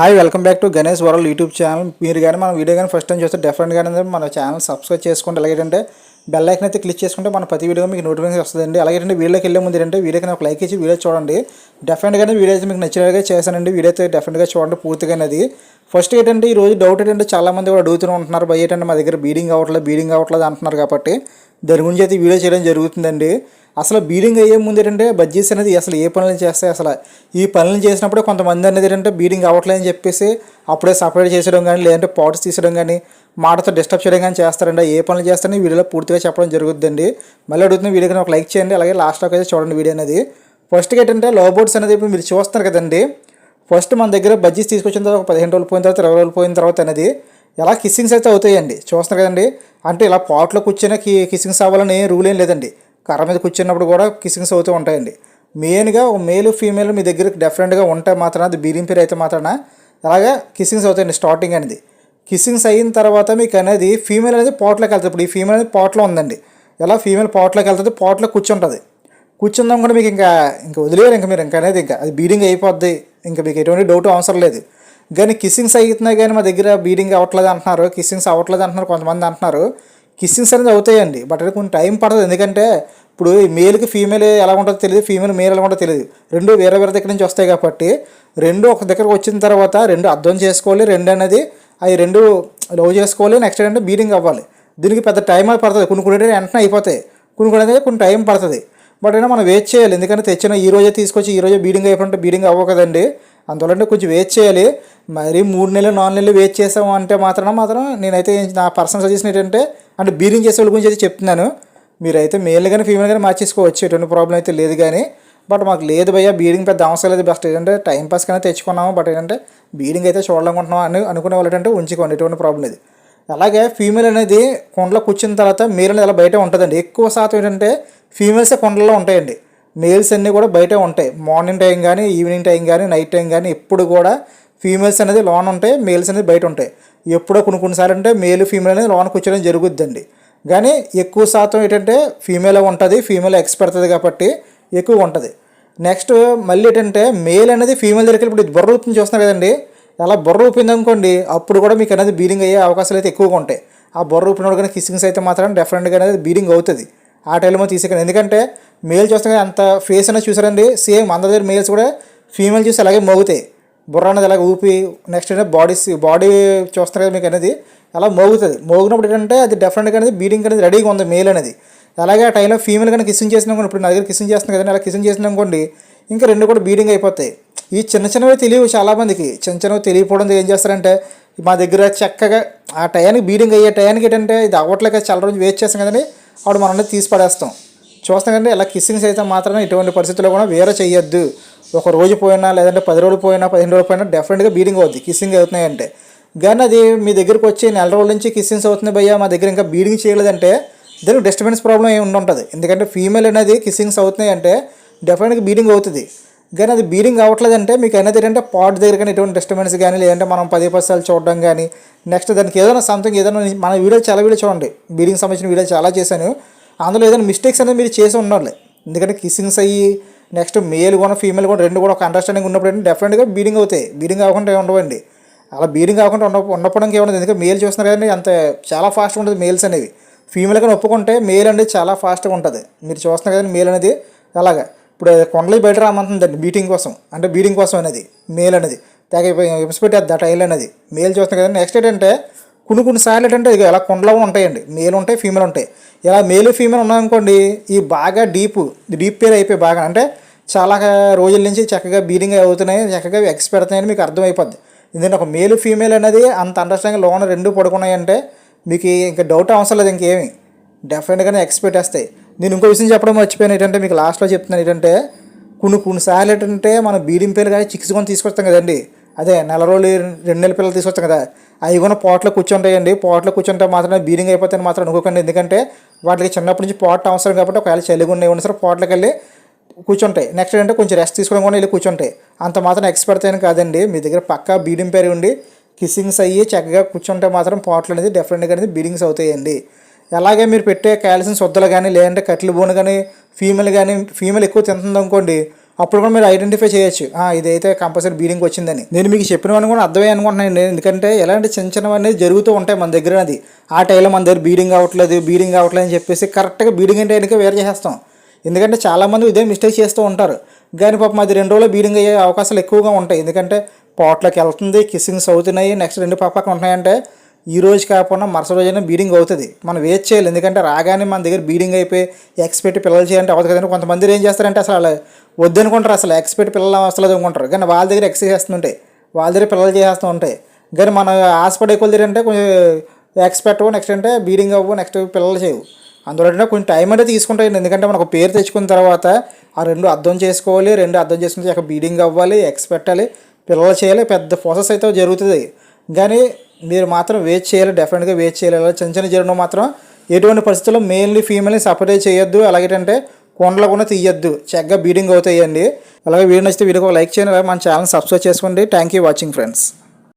Hi welcome back to Ganesh world YouTube channel. మీరు కానీ మన వీడియో కానీ ఫస్ట్ టైం చూస్తే డెఫినెట్గా మన ఛానల్ సబ్స్క్రైబ్ చేసుకోండి అలాగేంటే బెల్ ఐకన్ అయితే క్లిక్ చేసుకుంటే మన ప్రతి వీడియో మీకు నోటిఫికేషన్ వస్తుందండి. అలాగేంటే వీడియోకి వెళ్ళే ముందు ఏంటంటే వీడియోకి ఒక లైక్ ఇచ్చి వీడియో చూడండి. డెఫినెట్గానే వీడియో అయితే మీకు నచ్చినట్టుగా చేశానండి. వీడియో అయితే డెఫినెట్గా చూడండి పూర్తిగా అది ఫస్ట్ ఏంటంటే ఈ రోజు డౌట్ ఏంటంటే చాలా మంది కూడా అడుగుతూ ఉంటున్నారు. భయ ఏంటంటే మా దగ్గర బీడింగ్ అవ్వట్లేదు బీడింగ్ అవ్వట్లేదు అంటున్నారు కాబట్టి. దాని గురించి అయితే వీడియో చేయడం జరుగుతుందండి. అసలు బీడింగ్ అయ్యే ముందు ఏంటంటే బడ్జెట్స్ అనేది అసలు ఏ పనులు చేస్తాయి అసలు ఈ పనులు చేసినప్పుడు కొంతమంది అనేది ఏంటంటే బీడింగ్ అవ్వట్లేదని చెప్పేసి అప్పుడే సపరేట్ చేసడం కానీ లేదంటే పాట్స్ తీసడం కానీ మాటతో డిస్టర్బ్ చేయడం కానీ చేస్తారండి ఏ పనులు చేస్తారని వీడియోలో పూర్తిగా చెప్పడం జరుగుతుందండి మళ్ళీ అడుగుతున్న వీడియోకి ఒక లైక్ చేయండి. అలాగే లాస్ట్లోకి అయితే చూడండి వీడియో అనేది. ఫస్ట్ ఏంటంటే లో బోర్డ్స్ అనేది ఇప్పుడు మీరు చూస్తారు కదండి. ఫస్ట్ మన దగ్గర బజ్జీస్ తీసుకొచ్చిన తర్వాత ఒక పదిహేను రోజులు పోయిన తర్వాత ఇరవై రోజులు పోయిన తర్వాత అనేది ఎలా కిస్సింగ్స్ అయితే అవుతాయండి. చూస్తున్నారు కదండి. అంటే ఇలా పాట్లో కూర్చొని కిస్సింగ్స్ అవ్వాలని రూల్ ఏం లేదండి. కర్ర మీద కూర్చున్నప్పుడు కూడా కిసింగ్స్ అవుతూ ఉంటాయండి. మెయిన్గా మేలు మేల్ ఫీమేల్ మీ దగ్గర డెఫరెంట్గా ఉంటే మాత్రం అది బీరింగ్ అయితే మాత్రాన అలాగా కిస్సింగ్స్ అవుతాయండి స్టార్టింగ్ అనేది. కిస్సింగ్స్ అయిన తర్వాత మీకు అనేది ఫీమేల్ అనేది పాట్లోకి వెళ్తుంది. ఇప్పుడు ఈ ఫీమేల్ అనేది పాట్లో ఉందండి. ఎలా ఫీమేల్ పాట్లోకి వెళ్తుంది? పాట్లో కూర్చుంటుంది. కూర్చుందాం కూడా మీకు ఇంకా ఇంకా వదిలేరు ఇంకా మీరు ఇంకా అనేది ఇంకా. అది బీడింగ్ అయిపోద్ది. ఇంకా మీకు ఎటువంటి డౌట్ అవసరం లేదు. కానీ కిస్సింగ్స్ అవుతున్నాయి కానీ మా దగ్గర బీడింగ్ అవ్వట్లేదు అంటున్నారు. కిస్సింగ్స్ అవ్వట్లేదు అంటున్నారు కొంతమంది అంటున్నారు. కిస్సింగ్స్ అనేది అవుతాయండి బట్ అది కొంచెం టైం పడుతుంది ఎందుకంటే ఇప్పుడు మేల్కి ఫీమేల్ ఎలా ఉంటుందో తెలియదు. ఫీమేల్ మేల్ ఎలా ఉంటుందో తెలియదు. రెండు వేరే వేరే దగ్గర నుంచి వస్తాయి కాబట్టి రెండు ఒక దగ్గరకు వచ్చిన తర్వాత రెండు అర్థం చేసుకోవాలి. రెండు అనేది అవి రెండు లవ్ చేసుకోవాలి. నెక్స్ట్ ఏంటంటే బీడింగ్ అవ్వాలి. దీనికి పెద్ద టైం అది పడుతుంది. కొన్ని కొన్ని వెంటనే అయిపోతాయి. కొన్ని కొన్ని అనేది కొన్ని టైం పడుతుంది. బట్ అయినా మనం వెయిట్ చేయాలి. ఎందుకంటే తెచ్చిన ఈ రోజే తీసుకొచ్చి ఈ రోజే బీడింగ్ అయిపోయింటే బీడింగ్ అవ్వ కదండి. అందువల్ల కొంచెం వెయిట్ చేయాలి. మరి మూడు నెలలు నాలుగు నెలలు వెయిట్ చేసాము అంటే మాత్రం మాత్రం నేనైతే నా పర్సనల్ సజెషన్ ఏంటంటే అంటే బీరింగ్ చేసే వాళ్ళ గురించి అయితే చెప్తున్నాను. మీరైతే మేల్ కానీ ఫీమేల్ కానీ మార్చేసుకోవచ్చు. ఎటువంటి ప్రాబ్లం అయితే లేదు కానీ బట్ మాకు లేదు భయ్య బీడింగ్ పెద్ద అవసరం లేదు. బెస్ట్ ఏంటంటే టైం పాస్ కన్నా తెచ్చుకున్నాము. బట్ ఏంటంటే బీడింగ్ అయితే చూడాలనుకుంటున్నాం అని అనుకునే వాళ్ళు ఏంటంటే ఉంచుకోండి. ఎటువంటి ప్రాబ్లం లేదు. అలాగే ఫీమేల్ అనేది కొండలో కూర్చున్న తర్వాత మేల్ అనేది అలా బయట ఉంటుందండి. ఎక్కువ శాతం ఏంటంటే ఫీమేల్సే కొండల్లో ఉంటాయండి. మేల్స్ అన్నీ కూడా బయటే ఉంటాయి. మార్నింగ్ టైం కానీ ఈవినింగ్ టైం కానీ నైట్ టైం కానీ ఎప్పుడు కూడా ఫీమేల్స్ అనేది లోన్ ఉంటాయి మేల్స్ అనేది బయట ఉంటాయి. ఎప్పుడో కొన్ని కొన్నిసార్లు అంటే మేల్ ఫీమేల్ అనేది లోన్ కూర్చోడం జరుగుద్దండి. కానీ ఎక్కువ శాతం ఏంటంటే ఫీమేల్ ఉంటుంది ఫీమేల్ ఎక్స్ పెడుతుంది కాబట్టి ఎక్కువ ఉంటుంది. నెక్స్ట్ మళ్ళీ ఏంటంటే మేల్ అనేది ఫీమేల్ దగ్గరికి ఇప్పుడు బుర్ర చూస్తున్నారు కదండి. అలా బుర్ర ఊపింది అనుకోండి అప్పుడు కూడా మీకు అనేది బీడింగ్ అయ్యే అవకాశాలు అయితే ఎక్కువగా ఉంటాయి. ఆ బుర్ర ఊపినప్పుడు కానీ కిస్సింగ్స్ అయితే మాత్రం డెఫినెట్గా అనేది బీడింగ్ అవుతుంది. ఆ టైంలో తీసుకెళ్ళి ఎందుకంటే మేల్ చూస్తే అంత ఫేస్ అనేది చూసారండి సేమ్ అందరి దగ్గర మేల్స్ కూడా ఫీమేల్ చూసి అలాగే మోగుతాయి. బుర్ర అనేది అలాగే ఊపి నెక్స్ట్ ఏంటంటే బాడీస్ బాడీ చూస్తారు కదా మీకు అనేది అలా మోగుతుంది. మోగినప్పుడు ఏంటంటే అది డెఫినెట్గా అనేది బీడింగ్ అనేది రెడీగా ఉంది మేల్ అనేది. అలాగే ఆ టైంలో ఫీమేల్ కానీ కిసింగ్ చేసిన ఇప్పుడు నా దగ్గర కిసింగ్ చేస్తున్నాం కదండి అలా కిసింగ్ చేసిన అనుకోండి ఇంకా రెండు కూడా బీడింగ్ అయిపోతాయి. ఈ చిన్న చిన్నవి తెలియవు చాలామందికి. చిన్న చిన్నవి తెలియకపోవడం ఏం చేస్తారంటే మా దగ్గర చక్కగా ఆ టయానికి బీడింగ్ అయ్యే టయానికి ఏంటంటే ఇది అవ్వట్లేక చాలా రోజు వెయిట్ చేస్తాం కదండి అప్పుడు మనం తీసి పడేస్తాం. చూస్తాం కంటే ఇలా కిస్సింగ్స్ అయితే మాత్రమే ఇటువంటి పరిస్థితుల్లో కూడా వేరే చేయొద్దు ఒక రోజు పోయినా లేదంటే పది రోజులు పోయినా పదిహేను రోజులు పోయినా డెఫినెట్గా బీడింగ్ అవుద్ది కిస్సింగ్ అవుతున్నాయంటే. కానీ అది మీ దగ్గరకు వచ్చి నెల రోజుల నుంచి కిస్సింగ్స్ అవుతుంది భయ్యా మా దగ్గర ఇంకా బీడింగ్ చేయలేదంటే దానికి డిస్టర్బెన్స్ ప్రాబ్లం ఏమి ఉంటుంది ఎందుకంటే ఫీమేల్ అనేది కిస్సింగ్స్ అవుతున్నాయి అంటే డెఫినెట్గా బీడింగ్ అవుతుంది. కానీ అది బీడింగ్ అవ్వట్లేదంటే మీకు అనేది ఏంటంటే పాట్ దగ్గర కానీ ఎటువంటి డిస్టర్బెన్స్ కానీ లేదంటే మనం పది పర్సాలు చూడడం కానీ నెక్స్ట్ దానికి ఏదైనా సంథింగ్ ఏదైనా మన వీడియో చాలా వీడియో చూడండి. బీడింగ్ సంబంధించిన వీడియో చాలా చేశాను. అందులో ఏదైనా మిస్టేక్స్ అనేది మీరు చేసి ఉండాలి. ఎందుకంటే కిస్సింగ్స్ అయ్యి నెక్స్ట్ మేల్ కూడా ఫీమేల్ కూడా రెండు కూడా ఒక అండర్స్టాండింగ్ ఉన్నప్పుడు ఏంటంటే డెఫినెట్గా బీడింగ్ అవుతాయి. బీడింగ్ అవ్వకుండా ఉండవండి. అలా బీడింగ్ కాకుండా ఉండ ఉండకపోవడానికి ఏముండదు. ఎందుకంటే మేల్ చూస్తున్నారు కానీ అంత చాలా ఫాస్ట్గా ఉంటుంది మేల్స్ అనేవి. ఫీమేల్ కానీ ఒప్పుకుంటే మేల్ అనేది చాలా ఫాస్ట్గా ఉంటుంది. మీరు చూస్తున్నారు కదండి మేల్ అనేది అలాగా. ఇప్పుడు కొండలు బయట రామంటుందండి బీటింగ్ కోసం. అంటే బీటింగ్ కోసం అనేది మేల్ అనేది. తెగ విమసిపెట్టేద్ది ఆ టైల్ అనేది. మేల్ చూస్తాం కదండి నెక్స్ట్ ఏంటంటే కొన్ని కొన్ని సార్లు ఏంటంటే ఇక ఇలా కొండలో ఉంటాయండి. మేల్ ఉంటాయి ఫీమేల్ ఉంటాయి. ఇలా మేల్ ఫీమేల్ ఉన్నాయనుకోండి ఈ బాగా డీప్ డీప్ పేర్ అయిపోయి బాగా అంటే చాలా రోజుల నుంచి చక్కగా బీడింగ్ అవుతున్నాయి చక్కగా ఎక్స్ పెడుతున్నాయని మీకు అర్థమైపోద్ది. ఎందుకంటే ఒక మేల్ ఫీమేల్ అనేది అంత అండర్స్టాండింగ్ లోన రెండు పడుకున్నాయంటే మీకు ఇంకా డౌట్ అవసరం లేదు ఇంకేమి. డెఫినెట్గానే ఎక్స్ పెట్టేస్తాయి. నేను ఇంకో విషయం చెప్పడం మర్చిపోయాను. ఏంటంటే మీకు లాస్ట్లో చెప్తున్నాను ఏంటంటే కొన్ని కొన్నిసార్లు ఏంటంటే మనం బీడింగ్ పిల్లలు కానీ చిక్స్ కొని తీసుకొస్తాం కదండి. అదే నెల రోజులు రెండు నెలల పిల్లలు తీసుకొస్తాం కదా. అవి కూడా పోట్లో కూర్చుంటాయండి. పోట్లో కూర్చుంటే మాత్రం బీడింగ్ అయిపోతాయని మాత్రం అనుకోకండి. ఎందుకంటే వాటికి చిన్నప్పటి నుంచి పోట్ అవసరం కాబట్టి ఒకవేళ చలిగా ఉన్నాయి ఉన్న సరే పోట్లోకి వెళ్ళి కూర్చుంటాయి. నెక్స్ట్ ఏంటంటే కొంచెం రెస్ట్ తీసుకోవడం కూడా వెళ్ళి కూర్చుంటాయి. అంత మాత్రం ఎక్స్పర్ట్ అయిన కాదండి. మీ దగ్గర పక్కా బీడింగ్ పేరు ఉండి కిస్సింగ్స్ అయ్యి చక్కగా కూర్చుంటే మాత్రం పోట్లు అనేది డెఫినెట్గా అనేది బీడింగ్స్ అవుతాయండి. అలాగే మీరు పెట్టే కాల్షియం శుద్ధలు కానీ లేదంటే కట్టెల బోన్ కానీ ఫీమేల్ కానీ ఫీమేల్ ఎక్కువ తింటుంది అనుకోండి అప్పుడు కూడా మీరు ఐడెంటిఫై చేయొచ్చు. ఆ, ఇదైతే కంపల్సరీ బీడింగ్ వచ్చిందని. నేను మీకు చెప్పినవన్నీ కూడా అర్థమే అనుకుంటున్నాను. నేను ఎందుకంటే ఎలాంటి చిన్న చిన్నవి అనేది జరుగుతూ ఉంటాయి మన దగ్గర అది. ఆ టైంలో మన దగ్గర బీడింగ్ అవ్వట్లేదు బీడింగ్ అవ్వట్లేదు అని చెప్పేసి కరెక్ట్గా బీడింగ్ అంటే వెనక వేరు చేసేస్తాం. ఎందుకంటే చాలామంది ఇదే మిస్టేక్ చేస్తూ ఉంటారు. కానీ పాపం అది రెండు రోజులు బీడింగ్ అయ్యే అవకాశాలు ఎక్కువగా ఉంటాయి. ఎందుకంటే పోట్లోకి వెళ్తుంది కిస్సింగ్స్ అవుతున్నాయి నెక్స్ట్ రెండు పాపకి ఉంటున్నాయంటే ఈ రోజు కాకుండా మరుసటి రోజైనా బీడింగ్ అవుతుంది. మనం వేస్ట్ చేయాలి? ఎందుకంటే రాగానే మన దగ్గర బీడింగ్ అయిపోయి ఎక్స్పెక్ట్ పిల్లలు చేయాలంటే అవ్వదు కదండి కొంతమంది ఏం చేస్తారంటే అసలు అలా వద్దనుకుంటారు. అసలు ఎక్స్పెక్ట్ పిల్లలు వస్తలేదు అనుకుంటారు కానీ వాళ్ళ దగ్గర ఎక్స్ చేస్తుంటాయి. వాళ్ళ దగ్గర పిల్లలు చేస్తూ ఉంటాయి. కానీ మన హాస్పిటల్ ఎక్కువ దగ్గర అంటే కొంచెం ఎక్స్పెక్ట్ పెట్టవు నెక్స్ట్ అంటే బీడింగ్ అవ్వు నెక్స్ట్ పిల్లలు చేయవు. అందువల్ల కొంచెం టైం అంటే తీసుకుంటాయి. ఎందుకంటే మనకు పేరు తెచ్చుకున్న తర్వాత ఆ రెండు అర్థం చేసుకోవాలి రెండు అర్థం చేసుకుంటే ఒక బీడింగ్ అవ్వాలి ఎక్స్ పెట్టాలి పిల్లలు చేయాలి పెద్ద ప్రాసెస్ అయితే జరుగుతుంది. కానీ మీరు మాత్రం వెయిట్ చేయాలి డెఫినెట్గా వేస్ట్ చేయాలి. చిన్న చిన్న జరగడం మాత్రం ఎటువంటి పరిస్థితుల్లో మెయిన్లీ ఫీమేల్ని సపరేట్ చేయొద్దు. అలాగేటంటే కొండలు కూడా తీయొద్దు. చక్కగా బీడింగ్ అవుతాయండి. అలాగే వీడియో నచ్చితే వీడియోకి లైక్ చేయండి. అలాగే మన ఛానల్ సబ్స్క్రైబ్ చేసుకోండి. Thank you watching friends